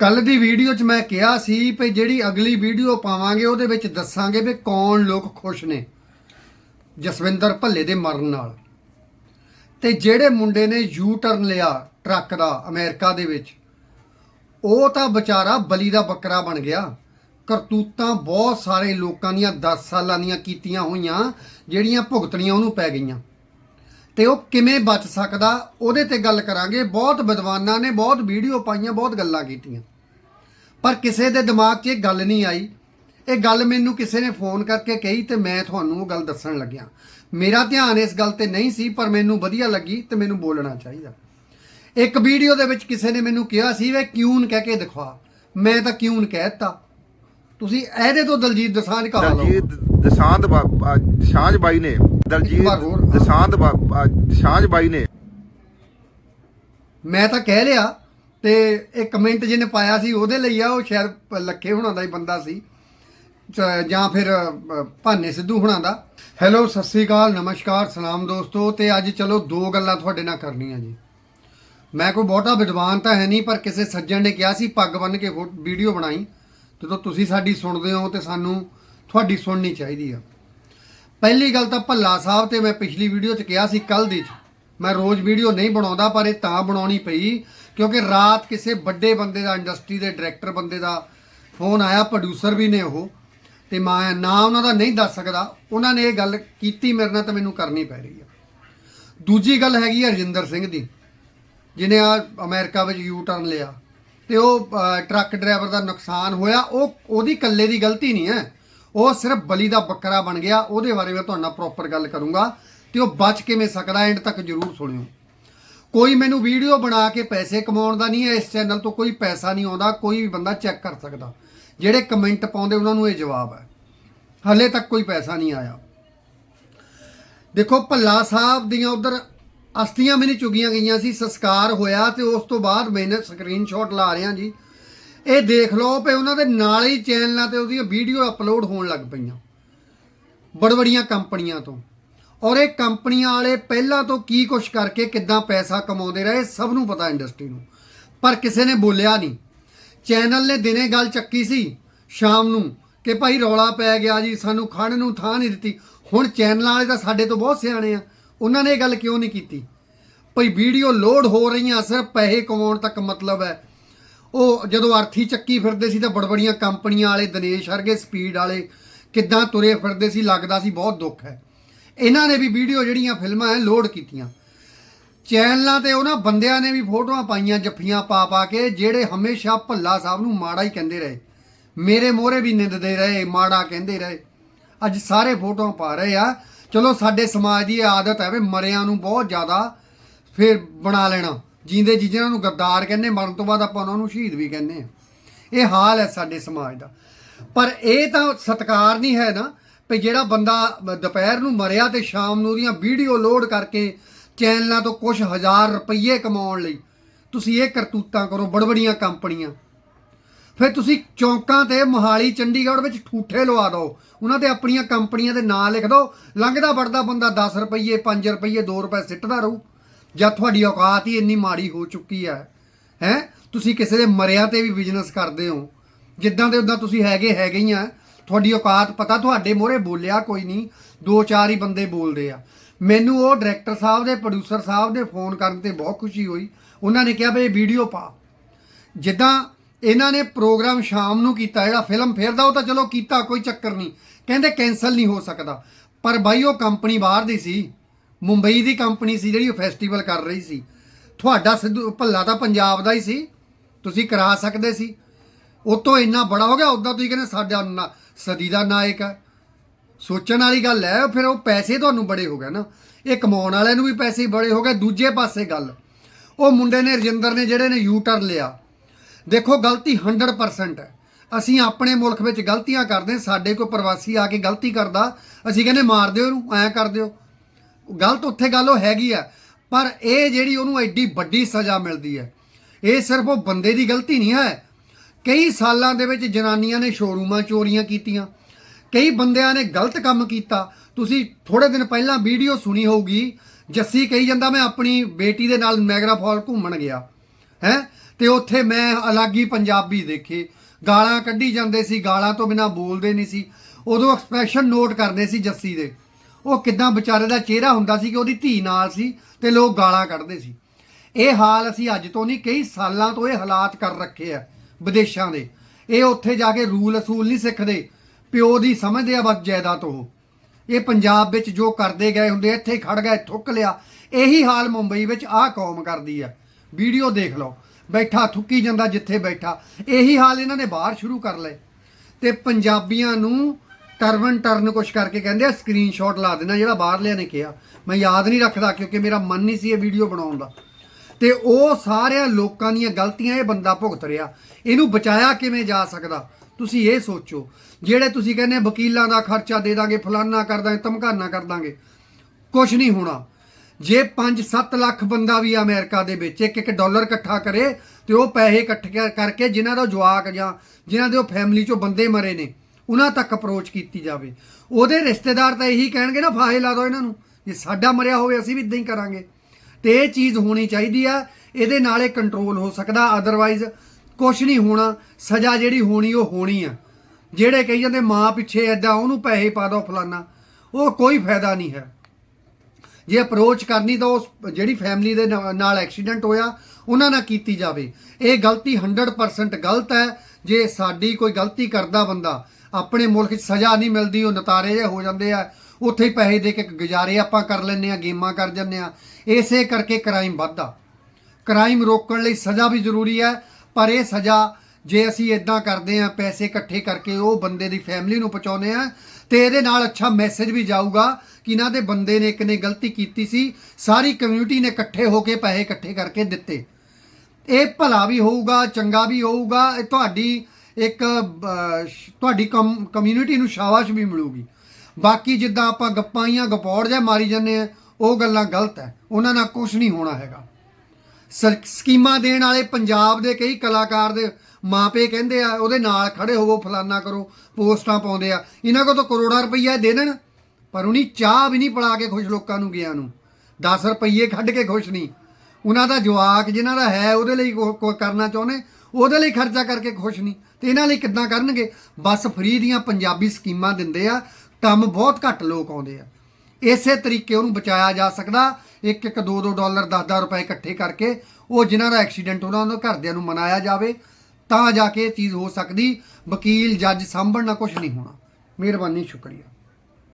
ਕੱਲ ਦੀ ਵੀਡੀਓ 'ਚ ਮੈਂ ਕਿਹਾ ਸੀ ਕਿ ਜਿਹੜੀ ਅਗਲੀ ਵੀਡੀਓ ਪਾਵਾਂਗੇ, ਉਹਦੇ ਵਿੱਚ ਦੱਸਾਂਗੇ ਵੀ ਕੌਣ ਲੋਕ ਖੁਸ਼ ਨੇ। ਜਸਵਿੰਦਰ ਭੱਲੇ ਦੇ ਮਰਨ ਨਾਲ। ਤੇ ਜਿਹੜੇ ਮੁੰਡੇ ਨੇ ਯੂ ਟਰਨ ਲਿਆ ਟਰੱਕ ਦਾ ਅਮਰੀਕਾ ਦੇ ਵਿੱਚ, ਉਹ ਤਾਂ ਵਿਚਾਰਾ ਬਲੀ ਦਾ ਬੱਕਰਾ ਬਣ ਗਿਆ। ਕਰਤੂਤਾਂ ਬਹੁਤ ਸਾਰੇ ਲੋਕਾਂ ਦੀਆਂ 10 ਸਾਲਾਂ ਦੀਆਂ ਕੀਤੀਆਂ ਹੋਈਆਂ, ਜਿਹੜੀਆਂ ਭੁਗਤਣੀਆਂ ਉਹਨੂੰ ਪੈ ਗਈਆਂ। ਤੇ ਉਹ ਕਿਵੇਂ ਬਚ ਸਕਦਾ, ਉਹਦੇ ਤੇ ਗੱਲ ਕਰਾਂਗੇ। ਬਹੁਤ ਵਿਦਵਾਨਾਂ ਨੇ ਬਹੁਤ ਵੀਡੀਓ ਪਾਈਆਂ, ਬਹੁਤ ਗੱਲਾਂ ਕੀਤੀਆਂ। ਪਰ ਕਿਸੇ ਦੇ ਦਿਮਾਗ 'ਚ ਇਹ ਗੱਲ ਨਹੀਂ ਆਈ। ਇਹ ਗੱਲ ਮੈਨੂੰ ਕਿਸੇ ਨੇ ਫੋਨ ਕਰਕੇ ਕਹੀ ਤੇ ਮੈਂ ਤੁਹਾਨੂੰ ਉਹ ਗੱਲ ਦੱਸਣ ਲੱਗਿਆ। ਮੇਰਾ ਧਿਆਨ ਇਸ ਗੱਲ ਤੇ ਨਹੀਂ ਸੀ, ਪਰ ਮੈਨੂੰ ਵਧੀਆ ਲੱਗੀ ਤੇ ਮੈਨੂੰ ਬੋਲਣਾ ਚਾਹੀਦਾ। ਇੱਕ ਵੀਡੀਓ ਦੇ ਵਿੱਚ ਕਿਸੇ ਨੇ ਮੈਨੂੰ ਕਿਹਾ ਸੀ, ਵੇ ਕਿਊਨ ਕਹਿ ਕੇ ਦਿਖਾ। ਮੈਂ ਤਾਂ ਕਿਊਨ ਕਹਿਤਾ ਤੁਸੀਂ ਇਹਦੇ ਤੋਂ ਦਲਜੀਤ ਦਸਾਂਝ ਕਹਾ ਲਓ। ਦਲਜੀਤ ਦਸਾਂਧ ਦਸਾਂਝ ਬਾਈ ਨੇ ਦਲਜੀਤ ਦਸਾਂਝ ਬਾਈ ਨੇ। ਮੈਂ ਤਾਂ ਕਹਿ ਲਿਆ ਤੇ ਇਹ ਕਮੈਂਟ ਜਿਹਨੇ ਪਾਇਆ ਸੀ ਉਹਦੇ ਲਈ ਆ ਉਹ ਸ਼ਾਇਦ ਲੱਖੇ ਹੁਣਾਂ ਦਾ ਹੀ ਬੰਦਾ ਸੀ। ਜਾਂ ਫਿਰ ਭਾਨੇ ਸਿੱਧੂ ਹੁਣਾਂ ਦਾ। ਹੈਲੋ ਸਤਿ ਸ੍ਰੀ ਅਕਾਲ ਨਮਸਕਾਰ ਸਲਾਮ ਦੋਸਤੋ। ਤੇ ਅੱਜ ਚਲੋ ਦੋ ਗੱਲਾਂ ਤੁਹਾਡੇ ਨਾਲ ਕਰਨੀਆਂ ਜੀ। ਮੈਂ ਕੋਈ ਬਹੁਤਾ ਵਿਦਵਾਨ ਤਾਂ ਹੈ ਨਹੀਂ ਪਰ ਕਿਸੇ ਸੱਜਣ ਨੇ ਕਿਹਾ ਸੀ ਪੱਗ ਬੰਨ ਕੇ ਵੀਡੀਓ ਬਣਾਈ। ਜਦੋਂ ਤੁਸੀਂ ਸਾਡੀ ਸੁਣਦੇ ਹੋ ਤੇ ਸਾਨੂੰ ਤੁਹਾਡੀ ਸੁਣਨੀ ਚਾਹੀਦੀ ਆ। ਪਹਿਲੀ ਗੱਲ ਤਾਂ ਭੱਲਾ ਸਾਹਿਬ ਤੇ ਮੈਂ ਪਿਛਲੀ ਵੀਡੀਓ 'ਚ ਕਿਹਾ ਸੀ ਕੱਲ ਦੀ 'ਚ। ਮੈਂ ਰੋਜ਼ ਵੀਡੀਓ ਨਹੀਂ ਬਣਾਉਂਦਾ, ਪਰ ਇਹ ਤਾਂ ਬਣਾਉਣੀ ਪਈ, ਕਿਉਂਕਿ ਰਾਤ ਕਿਸੇ ਵੱਡੇ ਬੰਦੇ ਦਾ, ਇੰਡਸਟਰੀ ਦੇ ਡਾਇਰੈਕਟਰ ਬੰਦੇ ਦਾ ਫੋਨ ਆਇਆ ਪ੍ਰੋਡਿਊਸਰ ਵੀ ਨੇ ਉਹ, ਤੇ ਮੈਂ ਨਾ ਉਹਨਾਂ ਦਾ ਨਹੀਂ ਦੱਸ ਸਕਦਾ। ਉਹਨਾਂ ਨੇ ਇਹ ਗੱਲ ਕੀਤੀ ਮੇਰੇ ਨਾਲ ਤਾਂ ਮੈਨੂੰ ਕਰਨੀ ਪੈ ਰਹੀ ਆ। ਦੂਜੀ ਗੱਲ ਹੈਗੀ ਆ ਰਜਿੰਦਰ ਸਿੰਘ ਦੀ, ਜਿਹਨੇ ਆ ਅਮਰੀਕਾ ਵਿੱਚ ਯੂ ਟਰਨ ਲਿਆ, ਤੇ ਉਹ ਟਰੱਕ ਡਰਾਈਵਰ ਦਾ ਨੁਕਸਾਨ ਹੋਇਆ, ਉਹ, ਉਹਦੀ ਇਕੱਲੇ ਦੀ ਗਲਤੀ ਨਹੀਂ ਹੈ। ਉਹ ਸਿਰਫ ਬਲੀ ਦਾ ਬੱਕਰਾ ਬਣ ਗਿਆ, ਉਹਦੇ ਬਾਰੇ ਮੈਂ ਤੁਹਾਡੇ ਪ੍ਰੋਪਰ ਗੱਲ ਕਰੂੰਗਾ ਤੇ ਉਹ ਬਚ ਕਿਵੇਂ ਸਕਦਾ ਐਂਡ ਤੱਕ ਜਰੂਰ ਸੁਣਿਓ। ਕੋਈ ਮੈਨੂੰ ਵੀਡੀਓ ਬਣਾ ਕੇ ਪੈਸੇ ਕਮਾਉਣ ਦਾ ਨਹੀਂ ਹੈ, ਇਸ ਚੈਨਲ ਤੋਂ ਕੋਈ ਪੈਸਾ ਨਹੀਂ ਆਉਂਦਾ, ਕੋਈ ਵੀ ਬੰਦਾ ਚੈੱਕ ਕਰ ਸਕਦਾ। ਜਿਹੜੇ ਕਮੈਂਟ ਪਾਉਂਦੇ, ਉਹਨਾਂ ਨੂੰ ਇਹ ਜਵਾਬ ਹੈ। ਹਲੇ ਤੱਕ ਕੋਈ ਪੈਸਾ ਨਹੀਂ ਆਇਆ। ਦੇਖੋ, ਭੱਲਾ ਸਾਹਿਬ ਦੀਆਂ ਉਧਰ ਅਸਥੀਆਂ ਵੀ ਨਹੀਂ ਚੁਗੀਆਂ ਗਈਆਂ ਸੀ, ਸੰਸਕਾਰ ਹੋਇਆ ਤੇ ਉਸ ਤੋਂ ਬਾਅਦ ਮੈਨੇ ਸਕਰੀਨਸ਼ਾਟ ਲਾ ਰਿਹਾ ਜੀ। ਇਹ ਦੇਖ ਲਓ ਪਏ ਉਹਨਾਂ ਦੇ ਨਾਲ ਹੀ ਚੈਨਲਾਂ ਤੇ ਉਹਦੀਆਂ ਵੀਡੀਓ ਅਪਲੋਡ ਹੋਣ ਲੱਗ ਪਈਆਂ। ਬੜਬੜੀਆਂ ਕੰਪਨੀਆਂ ਤੋਂ। ਔਰ ਇਹ ਕੰਪਨੀਆਂ ਵਾਲੇ ਪਹਿਲਾਂ ਤੋਂ ਕੀ ਕੁਛ ਕਰਕੇ ਕਿੱਦਾਂ ਪੈਸਾ ਕਮਾਉਂਦੇ ਰਹੇ, ਸਭ ਨੂੰ ਪਤਾ ਇੰਡਸਟਰੀ ਨੂੰ। ਪਰ ਕਿਸੇ ਨੇ ਬੋਲਿਆ ਨਹੀਂ। ਚੈਨਲ ਨੇ ਦਿਨੇ ਗੱਲ ਚੱਕੀ ਸੀ, ਸ਼ਾਮ ਨੂੰ, ਕਿ ਭਾਈ ਰੌਲਾ ਪੈ ਗਿਆ ਜੀ, ਸਾਨੂੰ ਖਾਣ ਨੂੰ ਥਾਂ ਨਹੀਂ ਦਿੱਤੀ। ਹੁਣ ਚੈਨਲਾਂ ਵਾਲੇ ਤਾਂ ਸਾਡੇ ਤੋਂ ਬਹੁਤ ਸਿਆਣੇ ਆ। ਉਹਨਾਂ ਨੇ ਇਹ ਗੱਲ ਕਿਉਂ ਨਹੀਂ ਕੀਤੀ? ਭਈ ਵੀਡੀਓ ਲੋਡ ਹੋ ਰਹੀਆਂ, ਸਿਰਫ ਪੈਸੇ ਕਮਾਉਣ ਤੱਕ ਮਤਲਬ ਹੈ। ਉਹ ਜਦੋਂ ਅਰਥੀ ਚੱਕੀ ਫਿਰਦੇ ਸੀ ਤਾਂ ਬੜਬੜੀਆਂ ਕੰਪਨੀਆਂ ਵਾਲੇ, ਦਿਨੇਸ਼ ਵਰਗੇ ਸਪੀਡ ਵਾਲੇ ਕਿੱਦਾਂ ਤੁਰੇ ਫਿਰਦੇ ਸੀ, ਲੱਗਦਾ ਸੀ ਬਹੁਤ ਦੁੱਖ ਹੈ। ਇਹਨਾਂ ਨੇ ਵੀ ਵੀਡੀਓ ਜਿਹੜੀਆਂ ਫਿਲਮਾਂ ਐ ਲੋਡ ਕੀਤੀਆਂ। ਚੈਨਲਾਂ ਤੇ ਉਹਨਾਂ ਬੰਦਿਆਂ ਨੇ ਵੀ ਫੋਟੋਆਂ ਪਾਈਆਂ, ਜੱਫੀਆਂ ਪਾ ਪਾ ਕੇ, ਜਿਹੜੇ ਹਮੇਸ਼ਾ ਭੱਲਾ ਸਾਹਿਬ ਨੂੰ ਮਾੜਾ ਹੀ ਕਹਿੰਦੇ ਰਹੇ। ਮੇਰੇ ਮੋਹਰੇ ਵੀ ਨਿੰਦਦੇ ਰਹੇ, ਮਾੜਾ ਕਹਿੰਦੇ ਰਹੇ। ਅੱਜ ਸਾਰੇ ਫੋਟੋਆਂ ਪਾ ਰਹੇ ਆ। ਚਲੋ ਸਾਡੇ ਸਮਾਜ ਦੀ ਇਹ ਆਦਤ ਹੈ ਵੀ ਮਰਿਆਂ ਨੂੰ ਬਹੁਤ ਜ਼ਿਆਦਾ ਫਿਰ ਬਣਾ ਲੈਣਾ। ਜਿੰਦੇ ਜੀ ਜਿਹਨਾਂ ਨੂੰ ਗੱਦਾਰ ਕਹਿੰਦੇ, ਮਰਨ ਤੋਂ ਬਾਅਦ ਆਪਾਂ ਉਹਨਾਂ ਨੂੰ ਸ਼ਹੀਦ ਵੀ ਕਹਿੰਦੇ ਆ ਇਹ ਹਾਲ ਹੈ ਸਾਡੇ ਸਮਾਜ ਦਾ। ਪਰ ਇਹ ਤਾਂ ਸਤਕਾਰ ਨਹੀਂ ਹੈ ਨਾ ਵੀ ਜਿਹੜਾ ਬੰਦਾ ਦੁਪਹਿਰ ਨੂੰ ਮਰਿਆ ਤੇ ਸ਼ਾਮ ਨੂੰ ਉਹਦੀਆਂ ਵੀਡੀਓ ਲੋਡ ਕਰਕੇ ਚੈਨਲਾਂ ਤੋਂ ਕੁਝ ਹਜ਼ਾਰ ਰੁਪਏ ਕਮਾਉਣ ਲਈ ਤੁਸੀਂ ਇਹ ਕਰਤੂਤਾਂ ਕਰੋ, ਬੜਬੜੀਆਂ ਕੰਪਨੀਆਂ। ਫਿਰ ਤੁਸੀਂ ਚੌਂਕਾਂ ਤੇ ਮੋਹਾਲੀ, ਚੰਡੀਗੜ੍ਹ ਵਿੱਚ ਠੂਠੇ ਲਵਾ ਦਿਓ। ਉਹਨਾਂ ਤੇ ਆਪਣੀਆਂ ਕੰਪਨੀਆਂ ਦੇ ਨਾਂ ਲਿਖ ਦਿਓ। ਲੰਘਦਾ ਵੜਦਾ ਬੰਦਾ 10 ਰੁਪਏ 5 ਰੁਪਏ 2 ਰੁਪਏ ਸਿੱਟਦਾ ਰਹੂ। ਜਾਂ ਤੁਹਾਡੀ ਔਕਾਤ ਹੀ ਇੰਨੀ ਮਾੜੀ ਹੋ ਚੁੱਕੀ ਹੈ ਹੈ? ਤੁਸੀਂ ਕਿਸੇ ਦੇ ਮਰਿਆ ਤੇ ਵੀ ਬਿਜ਼ਨਸ ਕਰਦੇ ਹੋ। ਜਿੱਦਾਂ ਦੇ ਉਦਾਂ ਤੁਸੀਂ ਹੈਗੇ ਹੈਗੇ ਹੀ ਆ। ਤੁਹਾਡੀ ਔਕਾਤ ਪਤਾ, ਤੁਹਾਡੇ ਮੋਹਰੇ ਬੋਲਿਆ ਕੋਈ ਨਹੀਂ। ਦੋ ਚਾਰ ਹੀ ਬੰਦੇ ਬੋਲਦੇ ਆ। ਮੈਨੂੰ ਉਹ ਡਾਇਰੈਕਟਰ ਸਾਹਿਬ ਦੇ ਪ੍ਰੋਡਿਊਸਰ ਸਾਹਿਬ ਦੇ ਫੋਨ ਕਰਨ ਤੇ ਬਹੁਤ ਖੁਸ਼ੀ ਹੋਈ। ਉਹਨਾਂ ਨੇ ਕਿਹਾ ਵੀ ਇਹ ਵੀਡੀਓ ਪਾ। ਜਿੱਦਾਂ ਇਹਨਾਂ ਨੇ ਪ੍ਰੋਗਰਾਮ ਸ਼ਾਮ ਨੂੰ ਕੀਤਾ, ਜਿਹੜਾ ਫਿਲਮ ਫੇਰਦਾ, ਉਹ ਤਾਂ ਚਲੋ ਕੀਤਾ, ਕੋਈ ਚੱਕਰ ਨਹੀਂ। ਕਹਿੰਦੇ ਕੈਨਸਲ ਨਹੀਂ ਹੋ ਸਕਦਾ। ਪਰ ਬਾਈ, ਉਹ ਕੰਪਨੀ ਬਾਹਰ ਦੀ ਸੀ। ਮੁੰਬਈ ਦੀ ਕੰਪਨੀ ਸੀ ਜਿਹੜੀ ਉਹ ਫੈਸਟੀਵਲ ਕਰ ਰਹੀ ਸੀ। ਤੁਹਾਡਾ ਸਿੱਧੂ ਭੱਲਾ ਤਾਂ ਪੰਜਾਬ ਦਾ ਹੀ ਸੀ। ਤੁਸੀਂ ਕਰਾ ਸਕਦੇ ਸੀ। ਉਹ ਤੋਂ ਇੰਨਾ ਬੜਾ ਹੋ ਗਿਆ ਉਦਾਂ ਤੁਸੀਂ ਕਹਿੰਦੇ ਸਾਡਾ ਨਾ- ਸਦੀ ਦਾ ਨਾਇਕ ਹੈ। ਸੋਚਣ ਵਾਲੀ ਗੱਲ ਹੈ, ਫਿਰ ਉਹ ਪੈਸੇ ਤੁਹਾਨੂੰ ਬੜੇ ਹੋ ਗਏ ਨਾ। ਇਹ ਕਮਾਉਣ ਵਾਲਿਆਂ ਨੂੰ ਵੀ ਪੈਸੇ ਬੜੇ ਹੋ ਗਏ, ਦੂਜੇ ਪਾਸੇ ਗੱਲ। ਉਹ ਮੁੰਡੇ ਨੇ, ਰਜਿੰਦਰ ਨੇ, ਜਿਹੜੇ ਨੇ ਯੂ ਟਰਨ ਲਿਆ। ਦੇਖੋ, ਗਲਤੀ 100% ਹੈ। ਅਸੀਂ ਆਪਣੇ ਮੁਲਕ ਵਿੱਚ ਗਲਤੀਆਂ ਕਰਦੇ ਸਾਡੇ ਕੋਈ ਪ੍ਰਵਾਸੀ ਆ ਕੇ ਗਲਤੀ ਕਰਦਾ, ਅਸੀਂ ਕਹਿੰਦੇ ਮਾਰ ਦਿਓ ਇਹਨੂੰ, ਐਂ ਕਰ ਦਿਓ। ਗਲਤ ਉੱਥੇ ਗੱਲ ਉਹ ਹੈਗੀ ਆ, ਪਰ ਇਹ ਜਿਹੜੀ ਉਹਨੂੰ ਐਡੀ ਵੱਡੀ ਸਜ਼ਾ ਮਿਲਦੀ ਹੈ, ਇਹ ਸਿਰਫ ਉਹ ਬੰਦੇ ਦੀ ਗਲਤੀ ਨਹੀਂ ਹੈ। ਕਈ ਸਾਲਾਂ ਦੇ ਵਿੱਚ ਜਨਾਨੀਆਂ ਨੇ ਸ਼ੋਰੂਮਾਂ ਚੋਰੀਆਂ ਕੀਤੀਆਂ, ਕਈ ਬੰਦਿਆਂ ਨੇ ਗਲਤ ਕੰਮ ਕੀਤਾ। ਤੁਸੀਂ ਥੋੜੇ ਦਿਨ ਪਹਿਲਾਂ ਵੀਡੀਓ ਸੁਣੀ ਹੋਊਗੀ, ਜੱਸੀ ਕਹੀ ਜਾਂਦਾ, ਮੈਂ ਆਪਣੀ ਬੇਟੀ ਦੇ ਨਾਲ ਮੈਗਰਾ ਫਾਲ ਘੁੰਮਣ ਗਿਆ। ਹੈ? ਤੇ ਉੱਥੇ ਮੈਂ ਅਲੱਗ ਹੀ ਪੰਜਾਬੀ ਦੇਖੇ। ਗਾਲਾਂ ਕੱਢੀ ਜਾਂਦੇ ਸੀ, ਗਾਲਾਂ ਤੋਂ ਬਿਨਾ ਬੋਲਦੇ ਨਹੀਂ ਸੀ। ਉਦੋਂ ਐਕਸਪ੍ਰੈਸ਼ਨ ਨੋਟ ਕਰਦੇ ਸੀ ਜੱਸੀ ਦੇ। ਉਹ ਕਿਦਾਂ ਵਿਚਾਰੇ ਦਾ ਚਿਹਰਾ ਹੁੰਦਾ ਸੀ ਕਿ ਉਹਦੀ ਧੀ ਨਾਲ ਸੀ ਤੇ ਲੋਕ ਗਾਲਾਂ ਕੱਢਦੇ ਸੀ। ਇਹ ਹਾਲ ਅਸੀਂ ਅੱਜ ਤੋਂ ਨਹੀਂ, ਕਈ ਸਾਲਾਂ ਤੋਂ ਇਹ ਹਾਲਾਤ ਕਰ ਰੱਖੇ ਆ ਵਿਦੇਸ਼ਾਂ ਦੇ। ਇਹ ਉੱਥੇ ਜਾ ਕੇ ਰੂਲ ਅਸੂਲ ਨਹੀਂ ਸਿੱਖਦੇ। ਪਿਓ ਦੀ ਸਮਝਦੇ ਆ ਬਸ ਜਾਇਦਾਦ ਉਹ। ਇਹ ਪੰਜਾਬ ਵਿੱਚ ਜੋ ਕਰਦੇ ਗਏ ਹੁੰਦੇ ਇੱਥੇ ਹੀ ਖੜ ਗਏ, ਥੁੱਕ ਲਿਆ। ਇਹੀ ਹਾਲ ਮੁੰਬਈ ਵਿੱਚ ਆਹ ਕੌਮ ਕਰਦੀ ਆ। ਵੀਡੀਓ ਦੇਖ ਲਓ। ਬੈਠਾ, ਥੁੱਕੀ ਜਾਂਦਾ ਜਿੱਥੇ ਬੈਠਾ। ਇਹੀ ਹਾਲ ਇਹਨਾਂ ਨੇ ਬਾਹਰ ਸ਼ੁਰੂ ਕਰ ਲਏ। ਤੇ ਪੰਜਾਬੀਆਂ ਨੂੰ ਟਰਵਨ ਟਰਨ ਕੁਛ ਕਰਕੇ ਕਹਿੰਦੇ ਆ ਸਕਰੀਨਸ਼ਾਟ ਲਾ ਦੇਣਾ, ਜਿਹੜਾ ਬਾਹਰਲਿਆਂ ਨੇ ਕਿਹਾ। ਮੈਂ ਯਾਦ ਨਹੀਂ ਰੱਖਦਾ, ਕਿਉਂਕਿ ਮੇਰਾ ਮਨ ਨਹੀਂ ਸੀ ਇਹ ਵੀਡੀਓ ਬਣਾਉਣ ਦਾ। ਤੇ ਉਹ ਸਾਰਿਆਂ ਲੋਕਾਂ ਦੀਆਂ ਗਲਤੀਆਂ, ਇਹ ਬੰਦਾ ਭੁਗਤ ਰਿਹਾ। ਇਹਨੂੰ ਬਚਾਇਆ ਕਿਵੇਂ ਜਾ ਸਕਦਾ? ਤੁਸੀਂ ਇਹ ਸੋਚੋ। ਜਿਹੜੇ ਤੁਸੀਂ ਕਹਿੰਦੇ ਵਕੀਲਾਂ ਦਾ ਖਰਚਾ ਦੇ ਦਾਂਗੇ, ਫਲਾਨਾ ਕਰ ਦਾਂਗੇ, ਧਮਕਾਨਾ ਕਰ ਦਾਂਗੇ ਕੁਝ ਨਹੀਂ ਹੋਣਾ। ਜੇ 5-7 ਲੱਖ ਬੰਦਾ ਵੀ ਅਮਰੀਕਾ ਦੇ ਵਿੱਚ ਇੱਕ ਇੱਕ ਡਾਲਰ ਇਕੱਠਾ ਕਰੇ, ਤੇ ਉਹ ਪੈਸੇ ਇਕੱਠੇ ਕਰਕੇ ਜਿਨ੍ਹਾਂ ਦਾ ਜਵਾਕ ਜਾਂ ਜਿਨ੍ਹਾਂ ਦੇ ਉਹ ਫੈਮਿਲੀ ਚੋਂ ਬੰਦੇ ਮਰੇ ਨੇ ਉਹਨਾਂ ਤੱਕ ਅਪਰੋਚ ਕੀਤੀ ਜਾਵੇ। ਉਹਦੇ ਰਿਸ਼ਤੇਦਾਰ ਤਾਂ ਇਹੀ ਕਹਿਣਗੇ ਨਾ, ਫਾਹੇ ਲਾ ਦਿਓ ਇਹਨਾਂ ਨੂੰ। ਜੇ ਸਾਡਾ ਮਰਿਆ ਹੋਵੇ, ਅਸੀਂ ਵੀ ਇਦਾਂ ਹੀ ਕਰਾਂਗੇ। ਤੇ ਇਹ ਚੀਜ਼ ਹੋਣੀ ਚਾਹੀਦੀ ਆ, ਇਹਦੇ ਨਾਲ ਇਹ ਕੰਟਰੋਲ ਹੋ ਸਕਦਾ। ਅਦਰਵਾਈਜ਼ ਕੁਝ ਨਹੀਂ ਹੋਣਾ। ਸਜ਼ਾ ਜਿਹੜੀ ਹੋਣੀ, ਉਹ ਹੋਣੀ ਆ। ਜਿਹੜੇ ਕਹੀ ਜਾਂਦੇ ਮਾਂ ਪਿੱਛੇ ਐਦਾਂ ਉਹਨੂੰ ਪੈਸੇ ਪਾ ਦਿਓ ਫਲਾਨਾ। ਉਹ ਕੋਈ ਫਾਇਦਾ ਨਹੀਂ ਹੈ। ਜੇ ਅਪਰੋਚ ਕਰਨੀ ਤਾਂ ਉਸ ਜਿਹੜੀ ਫੈਮਿਲੀ ਦੇ ਨਾ- ਨਾਲ ਐਕਸੀਡੈਂਟ ਹੋਇਆ, ਉਹਨਾਂ ਨਾਲ ਕੀਤੀ ਜਾਵੇ। ਇਹ ਗਲਤੀ 100% ਗਲਤ ਹੈ। ਜੇ ਸਾਡੀ ਕੋਈ ਗਲਤੀ ਕਰਦਾ ਬੰਦਾ ਆਪਣੇ ਮੁਲਕ 'ਚ ਸਜ਼ਾ ਨਹੀਂ ਮਿਲਦੀ, ਉਹ ਨਤਾਰੇ ਜਿਹੇ ਹੋ ਜਾਂਦੇ ਆ। ਉੱਥੇ ਹੀ ਪੈਸੇ ਦੇ ਕੇ ਗੁਜ਼ਾਰੇ ਆਪਾਂ ਕਰ ਲੈਂਦੇ ਆ, ਗੇਮਾਂ ਕਰ ਜਾਂਦੇ ਆ। ਇਸੇ ਕਰਕੇ ਕ੍ਰਾਈਮ ਵੱਧਦਾ। ਕ੍ਰਾਈਮ ਰੋਕਣ ਲਈ ਸਜ਼ਾ ਵੀ ਜ਼ਰੂਰੀ ਹੈ, ਪਰ ਇਹ ਸਜ਼ਾ ਜੇ ਅਸੀਂ ਇਦਾਂ ਕਰਦੇ ਆ, ਪੈਸੇ ਇਕੱਠੇ ਕਰਕੇ ਉਹ ਬੰਦੇ ਦੀ ਫੈਮਿਲੀ ਨੂੰ ਪਹੁੰਚਾਉਂਦੇ ਆ, ਤੇ ਇਹਦੇ ਨਾਲ ਅੱਛਾ ਮੈਸੇਜ ਵੀ ਜਾਊਗਾ ਕਿ ਇਹਨਾਂ ਦੇ ਬੰਦੇ ਨੇ, ਇੱਕ ਨੇ ਗਲਤੀ ਕੀਤੀ ਸੀ, ਸਾਰੀ ਕਮਿਊਨਿਟੀ ਨੇ ਇਕੱਠੇ ਹੋ ਕੇ ਪੈਸੇ ਇਕੱਠੇ ਕਰਕੇ ਦਿੱਤੇ। ਇਹ ਭਲਾ ਵੀ ਹੋਊਗਾ, ਚੰਗਾ ਵੀ ਹੋਊਗਾ, ਇਹ ਤੁਹਾਡੀ ਇੱਕ ਅਹ, ਸ਼- ਤੁਹਾਡੀ ਕਮਿਊਨਿਟੀ ਨੂੰ ਸ਼ਾਬਾਸ਼ ਵੀ ਮਿਲੂਗੀ। ਬਾਕੀ ਜਿੱਦਾਂ ਆਪਾਂ ਗੱਪਾਂ ਜਾਂ ਗਪੌੜ ਜਾਂ ਮਾਰੀ ਜਾਂਦੇ ਆ ਉਹ ਗੱਲਾਂ ਗਲਤ ਹੈ। ਉਹਨਾਂ ਨਾਲ ਕੁਝ ਨਹੀਂ ਹੋਣਾ ਹੈਗਾ। ਸਰ- ਸਕੀਮਾਂ ਦੇਣ ਵਾਲੇ ਪੰਜਾਬ ਦੇ ਕਈ ਕਲਾਕਾਰ ਦੇ ਮਾਪੇ ਕਹਿੰਦੇ ਆ ਉਹਦੇ ਨਾਲ ਖੜੇ ਹੋਵੋ ਫਲਾਨਾ ਕਰੋ ਪੋਸਟਾਂ ਪਾਉਂਦੇ ਆ। ਇਹਨਾਂ ਕੋਲ ਤਾਂ ਕਰੋੜਾਂ ਰੁਪਈਆ ਦੇ ਦੇਣ ਪਰ ਉਹਨੀ ਚਾਹ ਵੀ ਨਹੀਂ ਪੜਾ ਕੇ ਖੁਸ਼ ਲੋਕਾਂ ਨੂੰ ਗਿਆ ਨੂੰ। 10 ਰੁਪਈਏ ਕੱਢ ਕੇ ਖੁਸ਼ ਨਹੀਂ। ਉਹਨਾਂ ਦਾ ਜਵਾਕ ਜਿਨ੍ਹਾਂ ਦਾ ਹੈ ਉਹਦੇ ਲਈ ਕਰਨਾ ਚਾਹੁੰਦੇ। ਉਹਦੇ ਲਈ ਖਰਚਾ ਕਰਕੇ ਖੁਸ਼ ਨਹੀਂ। ਤੇ ਇਹਨਾਂ ਲਈ ਕਿੱਦਾਂ ਕਰਨਗੇ? ਬਸ ਫ੍ਰੀ ਦੀਆਂ ਪੰਜਾਬੀ ਸਕੀਮਾਂ ਦਿੰਦੇ ਆ, ਕੰਮ ਬਹੁਤ ਘੱਟ ਲੋਕ ਆਉਂਦੇ ਆ। ਇਸੇ ਤਰੀਕੇ ਉਹਨੂੰ ਬਚਾਇਆ ਜਾ ਸਕਦਾ। ਇੱਕ ਇੱਕ 2-2 ਡਾਲਰ 10-10 ਰੁਪਏ ਇਕੱਠੇ ਕਰਕੇ ਉਹ ਜਿਨ੍ਹਾਂ ਦਾ ਐਕਸੀਡੈਂਟ ਉਹਨਾਂ ਦੇ ਘਰਦਿਆਂ ਨੂੰ ਮਨਾਇਆ ਜਾਵੇ, ਤਾਂ ਜਾ ਕੇ ਇਹ ਚੀਜ਼ ਹੋ ਸਕਦੀ। ਵਕੀਲ, ਜੱਜ ਸਾਂਭਣ ਨਾਲ ਕੁਝ ਨਹੀਂ ਹੋਣਾ। ਮਿਹਰਬਾਨੀ, ਸ਼ੁਕਰੀਆ।